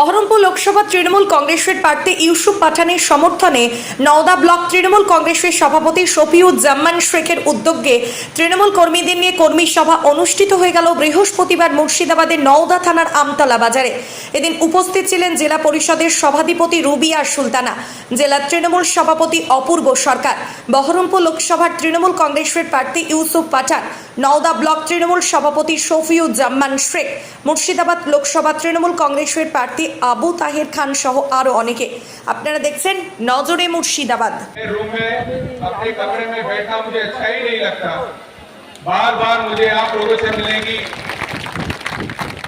বহরমপুর লোকসভা তৃণমূল কংগ্রেসের প্রার্থী ইউসুফ পাঠানের সমর্থনে নওদা ব্লক তৃণমূল কংগ্রেসের সভাপতি শফিউজ্জামান শেখের উদ্যোগে তৃণমূল কর্মীদের নিয়ে কর্মী সভা অনুষ্ঠিত হয়ে গেল বৃহস্পতিবার মুর্শিদাবাদের নওদা থানার আমতলা বাজারে। এদিন উপস্থিত ছিলেন জেলা পরিষদের সভাধিপতি রুবিয়া সুলতানা, জেলা তৃণমূল সভাপতি অপূর্ব সরকার, বহরমপুর লোকসভার তৃণমূল কংগ্রেসের প্রার্থী ইউসুফ পাঠান, নওদা ব্লক তৃণমূল সভাপতি শফিউজ্জামান শেখ, মুর্শিদাবাদ লোকসভা তৃণমূল কংগ্রেসের প্রার্থী আবু তাহের খান সহ আরও অনেকে আপনারা দেখছেন নজরে মুর্শিদাবাদ मेरे रूम में अपने कमरे में बैठना मुझे अच्छा ही नहीं लगता बार बार मुझे आप लोगों से मिलने की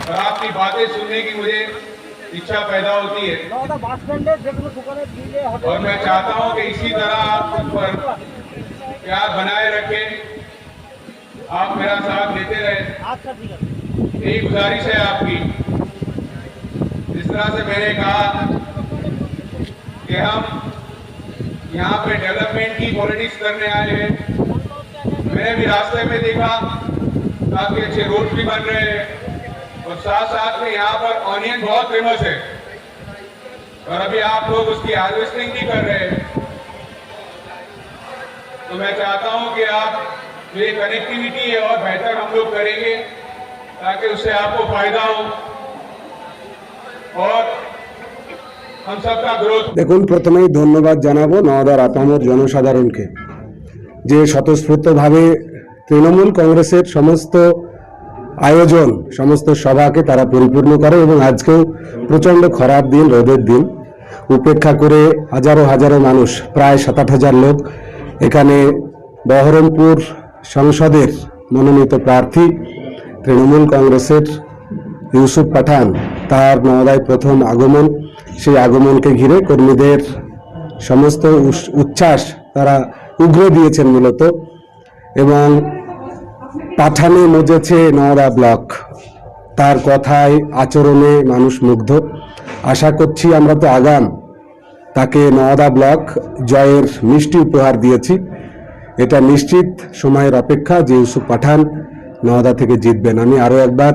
और आपकी बातें सुनने की मुझे इच्छा पैदा होती है নওদা বাস স্ট্যান্ডে যে কোনো দোকানে দিলে হবে और मैं चाहता हूं कि इसी तरह आप मुझ पर प्यार बनाए रखें आप मेरा साथ देते रहे আচ্ছা ঠিক আছে यही गुजारिश है आपकी जिस तरह से मैंने कहा कि हम यहाँ पे डेवलपमेंट की पॉलिटिक्स करने आए हैं। मैंने भी रास्ते में देखा, काफ़ी अच्छे रोड भी बन रहे हैं। और साथ साथ में यहाँ पर ऑनियन बहुत फ़ेमस है। और अभी आप लोग उसकी हार्वेस्टिंग भी कर रहे हैं। तो मैं चाहता हूँ कि आप जो ये कनेक्टिविटी है और बेहतर हम लोग करेंगे, ताकि उससे आपको फ़ायदा हो। দেখুন, প্রথমেই ধন্যবাদ জানাব নওদার আপামর জনসাধারণকে, যে স্বতঃস্ফূর্তভাবে তৃণমূল কংগ্রেসের সমস্ত আয়োজন, সমস্ত সভাকে তারা পরিপূর্ণ করে এবং আজকেও প্রচণ্ড খরার দিন, রোদের দিন। উপেক্ষা করে হাজারো হাজারো মানুষ, প্রায় সাত আট হাজার লোক এখানে বহরমপুর সংসদের মনোনীত প্রার্থী, তৃণমূল কংগ্রেসের ইউসুফ পাঠান। তার নওদায় প্রথম আগমন। সেই আগমনকে ঘিরে কর্মীদের সমস্ত উচ্ছ্বাস তারা উগ্র দিয়েছেন মূলত এবং পাঠানে মজেছে নওদা ব্লক। তার কথায়, আচরণে মানুষ মুগ্ধ। আশা করছি আমরা তো আগাম। তাকে নওদা ব্লক জয়ের মিষ্টি উপহার দিয়েছি। এটা নিশ্চিত সময়ের অপেক্ষা যে ইউসুফ পাঠান নওদা থেকে জিতবেন। আমি আরও একবার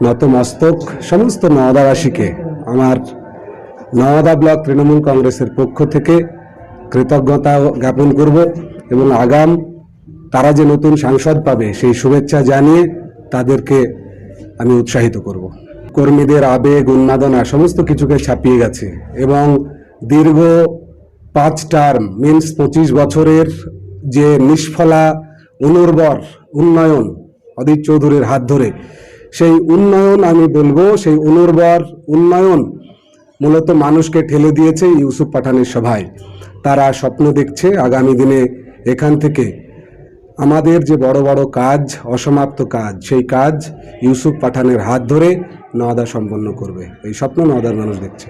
নতমস্তক সমস্ত নওদাবাসীকে, আমার নওদা ব্লক তৃণমূল কংগ্রেসের পক্ষ থেকে কৃতজ্ঞতা জ্ঞাপন করব এবং আগাম তারা যে নতুন সাংসদ পাবে সেই শুভেচ্ছা জানিয়ে তাদেরকে আমি উৎসাহিত করব। কর্মীদের আবেগ, উন্মাদনা সমস্ত কিছুকে ছাপিয়ে গেছে এবং দীর্ঘ পাঁচ টার্ম মিন্স পঁচিশ বছরের যে নিষ্ফলা, অনুর্বর উন্নয়ন অদিত চৌধুরীর হাত ধরে সেই উন্নয়ন আমি বলব, সেই অনুর্বর উন্নয়ন মূলত মানুষকে ঠেলে দিয়েছে ইউসুফ পাঠানের সভায়। তারা স্বপ্ন দেখছে আগামী দিনে এখান থেকে আমাদের যে বড় বড় কাজ, অসমাপ্ত কাজ, সেই কাজ ইউসুফ পাঠানের হাত ধরে নওদা সম্পন্ন করবে। এই স্বপ্ন নওদার মানুষ দেখছে।